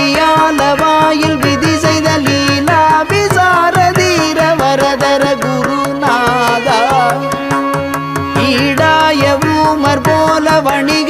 ஊடாடியால வாயில் விதி செய்த லீலா விசாரதீர வரதர குருநாதா. ஈடாய ஊமர் போல வணிக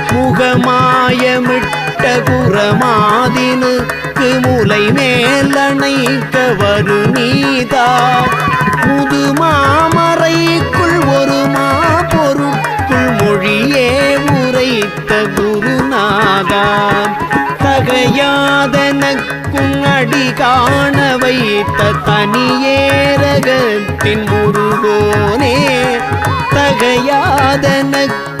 முகமாயமிட்ட குரமாதினுக்கு முலை மேலணைக்க வருநீதா முதுமாமறைக்குள் ஒரு மா பொருட்குள் மொழியே உரைத்த குருநாதா. தகையாதனக்கும் அடி காண வைத்த தனியேரகத்தின் முருகோனே. தகையாதனக்கு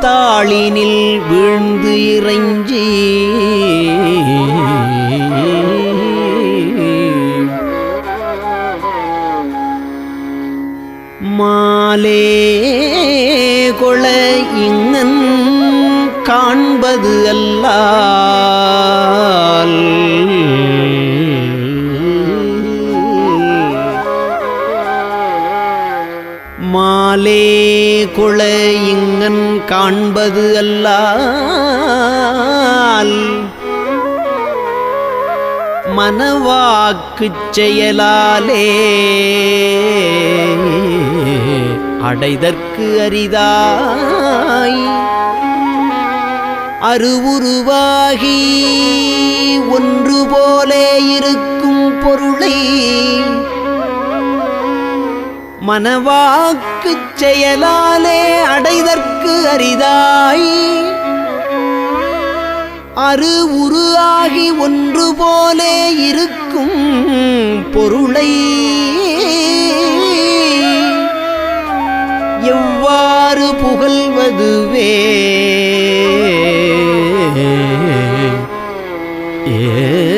தாளினில் வீழ்ந்து இறைஞ்சி. வாக்கு செயலாலே. அடைதற்கு அரிதாய். அருவுருவாகி ஒன்று போலே இருக்கும் பொருளை. மனவாக்குச் செயலாலே அடைதற்கு அரிதாய். அரு உருவாகி ஒன்று போலே இருக்கும் பொருளை. எவ்வாறு புகழ்வதுவே? ஏ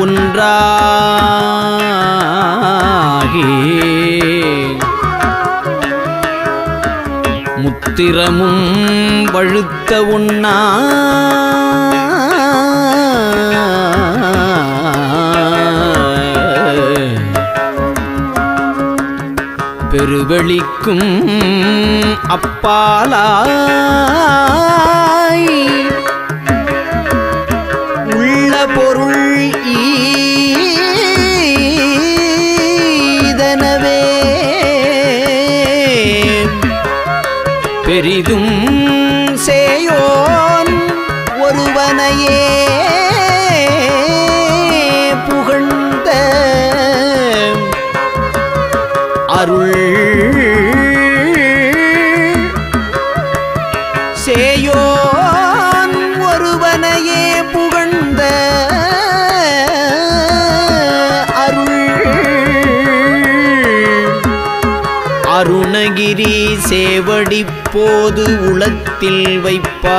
ஒன்றாகி முத்திரமும் சூத்திரமும் வழுத்த உண்ணா பெருவெளிக்கும் அப்பாலாய் சேவடி உளத்தில் வைப்பா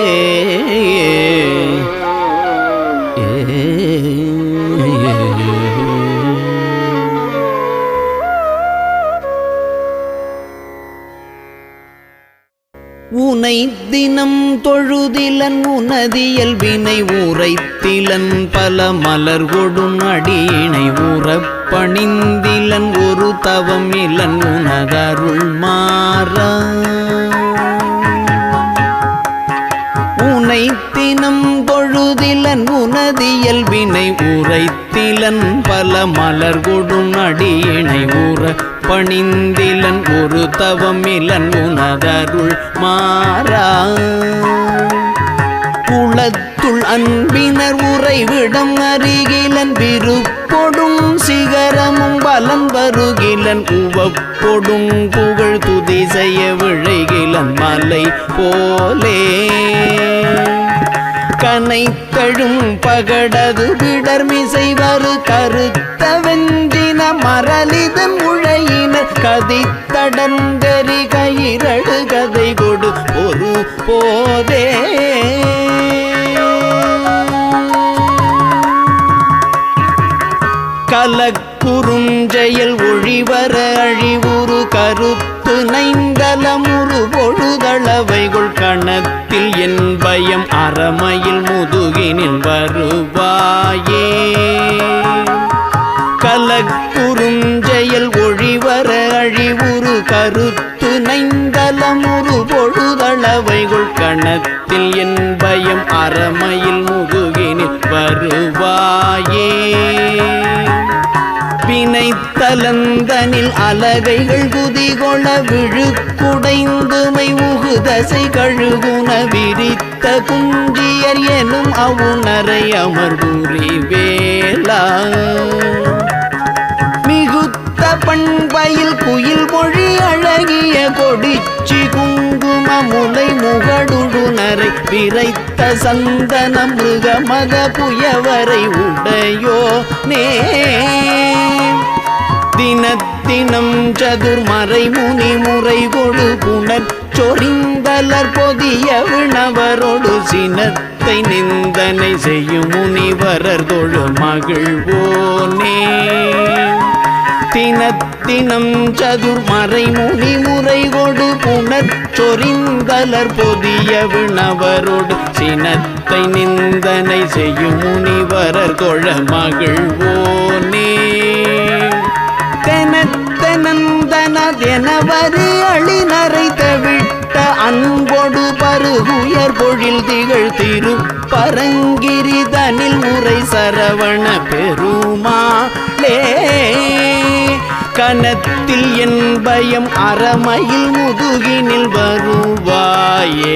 தினம் தொழுதிலன் உனதியல் வினை உரைத்திலன் பல மலர் கொடும் அடியினை உறப் ஒரு தவம் இலன் உனகருள் மாற. உனை தினம் தொழுதிலன் உனதியல் வினை உரைத்திலன் பல மலர் கொடும் அடியினை ஊற பணிந்திலன் ஒரு தவமிலன் உனதருள் மாறா. குளத்துள் அன்பினர் உறைவிடம் அருகிலன் விருப்பொடும் சிகரமும் பலம் வருகிலன் உவப்பொடும் புகழ் துதி செய்ய விழைகிலன் மலை போலே. கனைத்தழும் பகடது விடர்மிசை வரு கருத்த வெஞ்சின மரலிதன் உழையினர் கதித்தடந்தரி கயிரழு கதை கொடு ஒரு போதே. கலக்குறுஞ்செயல் ஒழிவர மனத்தில் என் பயம் அறமையில் முதுகினில் வருவாயே வினைத்தலந்தனில் அலகைகள் குதிகொள விழுக்குடைந்துமை உகுதசை கழுகுன விரித்த குஞ்சியர் எனும் அவுணரை அமர்வுரி வேளா மிகுத்த பண்பையில் குயில் மொழி அழகிய கொடிச்சி குங்கும முலை முகடு முகடுடுனரை விரைத்த சந்தன மிருக மத புயவரை உடையோ நே. தினத்தினம் சதுர்மறை முனி முறை கொடு புனர் சொறிந்தலர் பொதிய விணவரோடு சினத்தை நிந்தனை செய்யும் முனிவரர் தொழு மகிழ்வோனே தினத்தினம் சதுர்மறை முனி முறை கொடு புணர் சொரிந்தலர் பொதிய விணவரோடு சினத்தை நிந்தனை செய்யும் முனிவரர் கொழ மகிழ்வோனே. தெனத்தனந்தனதெனவரு அழினரை தவிட்ட அன்பொடு பருகுயர் பொழில் திகழ் திரு பரங்கிரிதனில் முறை சரவண பெருமாளே. கணத்தில் என் பயம் அறமையில் முதுகினில் வருவாயே.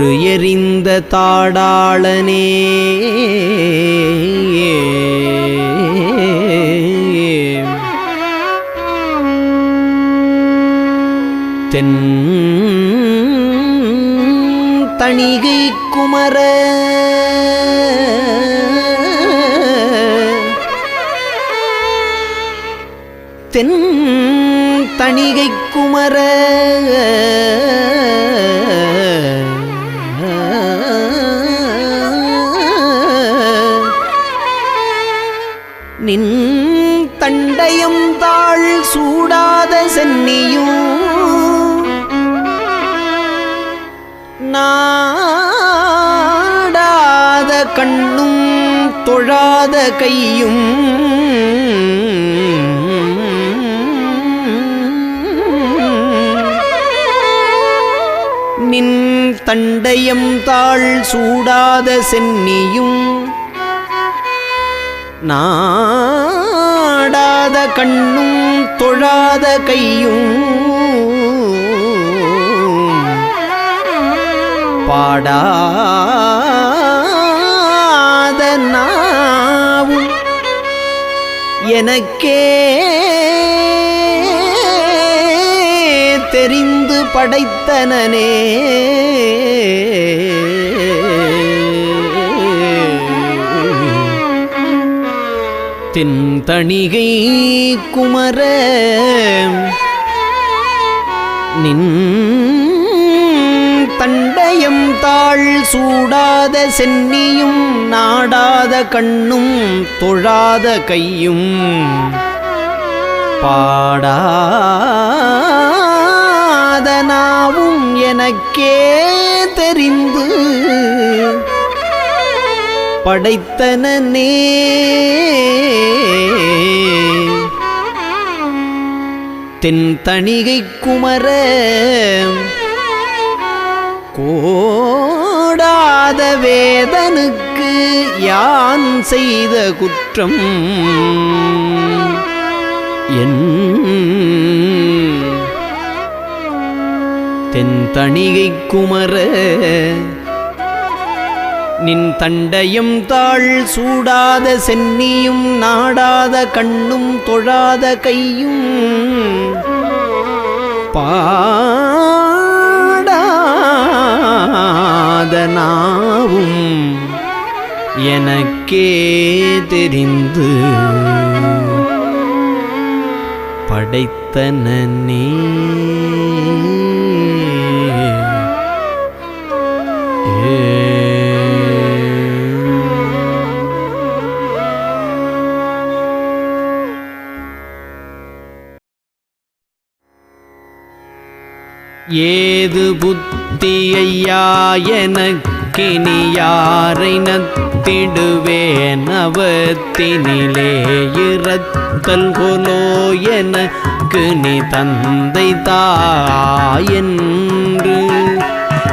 குன்று எறிந்த தாடாளனே. தென் தணிகை குமர. தென் தணிகை குமர. நின் தண்டயம் தாழ் சூடாத சென்னியும் நாடாத கண்ணும் தொழாத கையும். நின் தண்டயம் தாழ் சூடாத சென்னியும் நாடாத கண்ணும் தொழாத கையும். பாடாத நாவும் எனக்கே தெரிந்து படைத்தனனே. தென்தணிகை குமர நின் தண்டயம் தாழ் சூடாத சென்னியும் நாடாத கண்ணும் தொழாத கையும். பாடாதனாவும் எனக்கே தெரிந்து படைத்தனனே. தென் தணிகை குமர கோடாத வேதனுக்கு யான் செய்த குற்றம்? என் தென் தணிகை குமர நின் தண்டையும் தாழ் சூடாத சென்னியும் நாடாத கண்ணும் தொழாத கையும். பாடாத நாவும் எனக்கே தெரிந்து படைத்தனே ஏது புத்தியையா எனக்கினி யாரை நத்திடுவேன் அவத்தினிலே இறத்தல் கொலோ எனக்கு நீ தந்தை தாயென்று.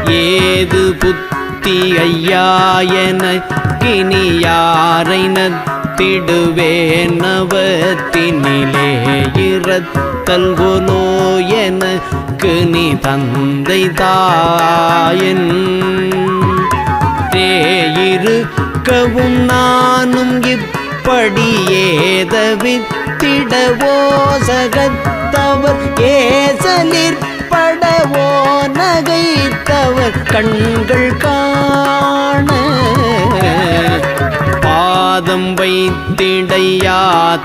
ஏது புத்தி ஐயா எனக்கினி யாரை நத்தி அவத்தினிலே இறத்தல் கொலோ எனக்கு நீ தந்தை தாயன் தேயிருக்கவும் நானும் இப்படி ஏதவித்திடவோ சகத்தவர் ஏசலிற்படவோ நகைத்தவர் கண்கள் காண பாதம் வைத்திடையா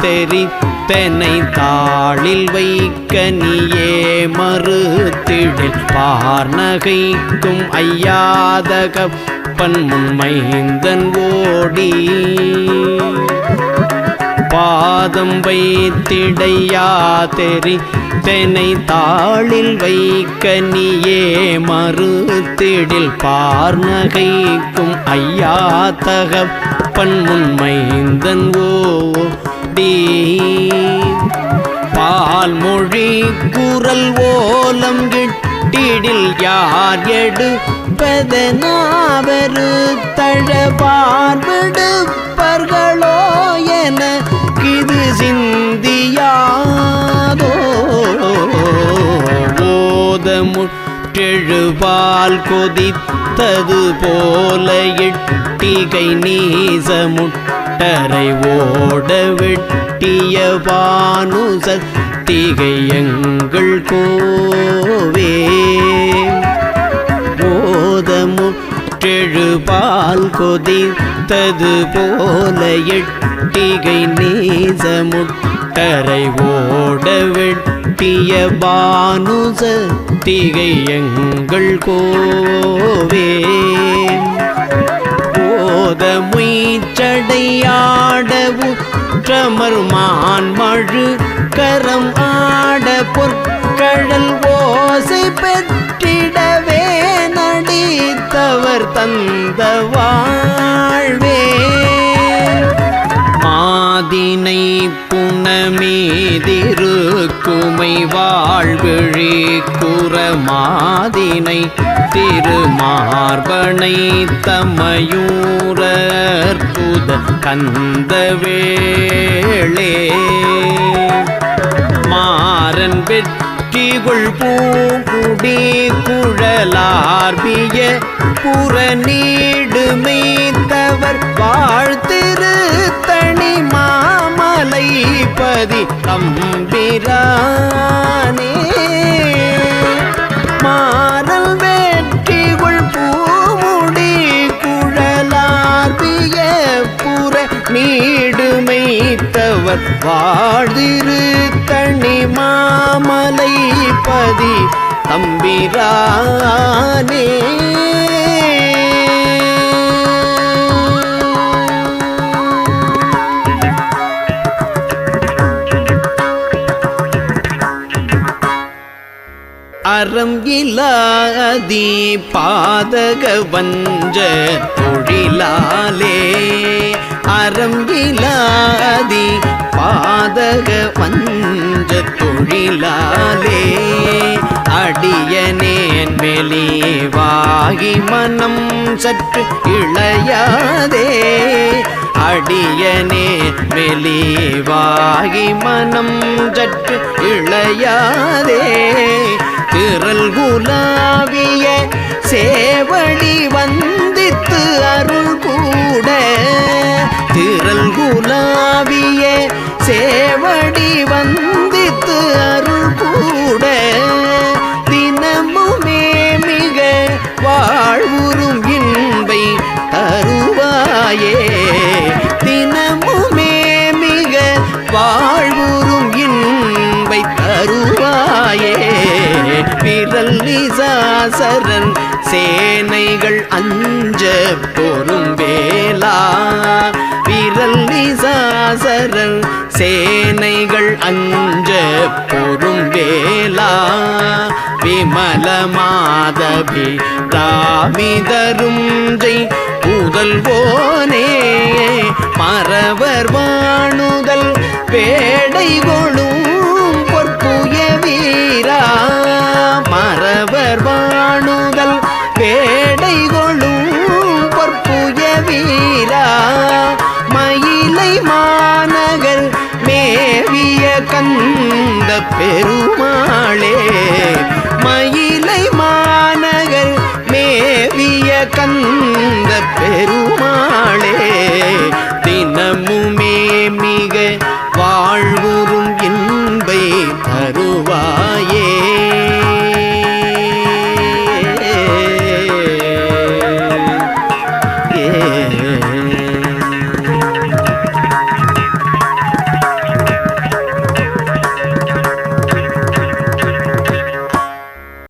தெரித்தனை தாளில் வைக்க நீயே மறுத்திடில். பார்நகைக்கும் ஐயாத கப்பன் முன்மைந்தன் ஓடி. பாதம் வைத்திடையா தெரி தெனை தாளில் வைக்க நீயே மறுத்திடில். பார்நகைக்கும் ஐயா தகப்ப கற்பன் முன்மைந்தன் ஓடி பால் மொழி குரல் ஓலம் கிட்டிடில் யார் எடுப்பதனாவரு தழ பார்விடுப்பர்களோ என இது சிந்தியாதோ. ஓத கொதித்தது போல எட்டிகை நீச முட்டரை ஓட வெட்டிய பானுச திகை எங்கள் கோவே. ஓதமுற்றெழுபால் கொதித்தது போல எட்டிகை நீச முட்டரை ஓட வெட்டிய பானுச திகை எங்கள் கோவே. போத முய்ச்சடையாடவு உற்றமர்மான் மழு கரம் ஆட பொற்கழல் ஓசை பெற்றிடவே நடித்தவர் தந்த வாழ்வே. மாதினை புனமீதிருக்குமை வாழ்விழி குற மாதினை திருமார்பனை தமையூரற்புத கந்தவேளே மாறன் வெற்றிகுள் பூங்குடி குழலார்பிய புறநீடுமைத்தவர் வாழ்த்திரு தனி மாமலை பதி தம்பிரானே. நீடுமைத்தவர் வாழ்திரு தனி மாமலை பதி தம்பிரானே. அறம் இலாதி பாதக வஞ்ச தொழிலாலே அறம்பிலாதி பாதக வஞ்ச தொழிலாலே அடியனேன் வெளிவாகி மனம் சற்று இளையாதே. அடியனே வெளிவாகி மனம் சற்று இளையாதே. திரல் குலா உலாவிய சேவடி வந்தித்து அருள் கூட தினமுமே மிக வாழ்வுறும் இன்பை தருவாயே. தினமுமே மிக வாழ்வுறும் இன்பை தருவாயே. விரல் நிசாசரன் சேனைகள் அஞ்ச பொறும் வேலா நிசாசரன் சேனைகள் அஞ்ச பொறும் வேலா விமல மாதவி ராமிதரும் ஜெய் புதல்வோனே மறவர் வாணுதல் வேடை